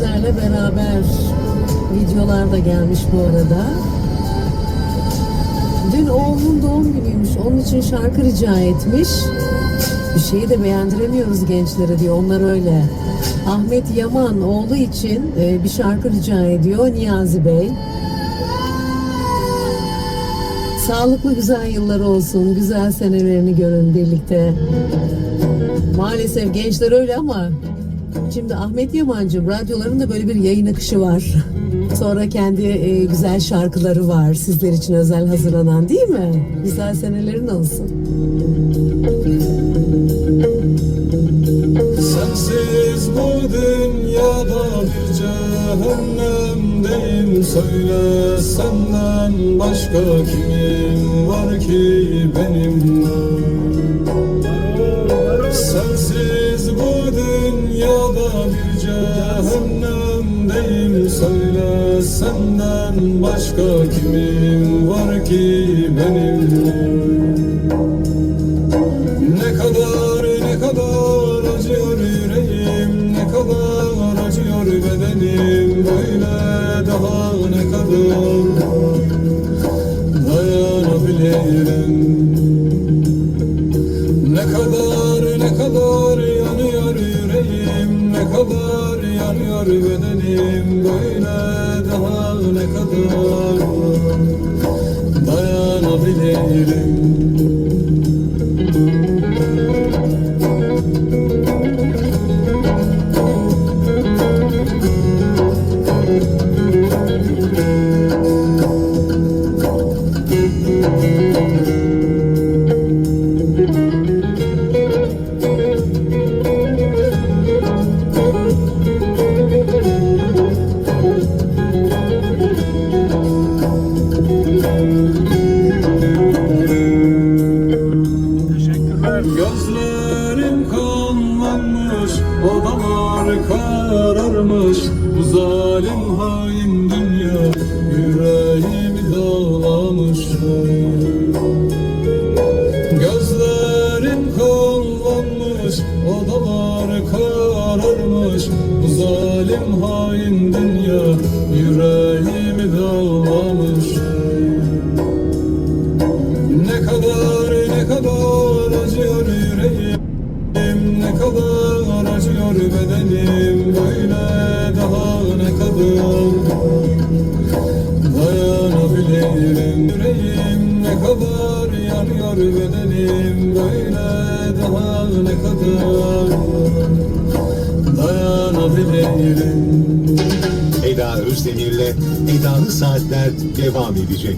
bizlerle beraber videolar da gelmiş bu arada. Dün oğlunun doğum günüymüş. Onun için şarkı rica etmiş. Bir şeyi de beğendiremiyoruz gençlere diyor. Onlar öyle. Ahmet Yaman oğlu için e, bir şarkı rica ediyor Niyazi Bey. Sağlıklı güzel yıllar olsun. Güzel senelerini görün birlikte. Maalesef gençler öyle ama şimdi Ahmet Yamancı radyoların da böyle bir yayın akışı var. Sonra kendi e, güzel şarkıları var. Sizler için özel hazırlanan değil mi? Güzel senelerin olsun. Sensiz bu dünyada bir cehennemdeyim Söyle senden başka kimim var ki benim bir cehennemdeyim Söyle senden başka kimim var ki benim? Ne kadar ne kadar acıyor yüreğim Ne kadar acıyor bedenim Böyle daha ne kadar? Dayanabilirim bedenim Böyle daha ne kadar dayanabilirim odalar kararmış Bu zalim hain dünya yüreğimi dağlamış. Gözlerim kanlanmış, odalar kararmış Bu zalim hain dünya yüreğimi dağlamış bedenim Böyle daha ne kadar? Dayanabilirim Yüreğim ne kadar yanıyor bedenim Böyle daha ne kadar? Dayanabilirim. Eda Özdemir'le Edalı Saatler devam edecek.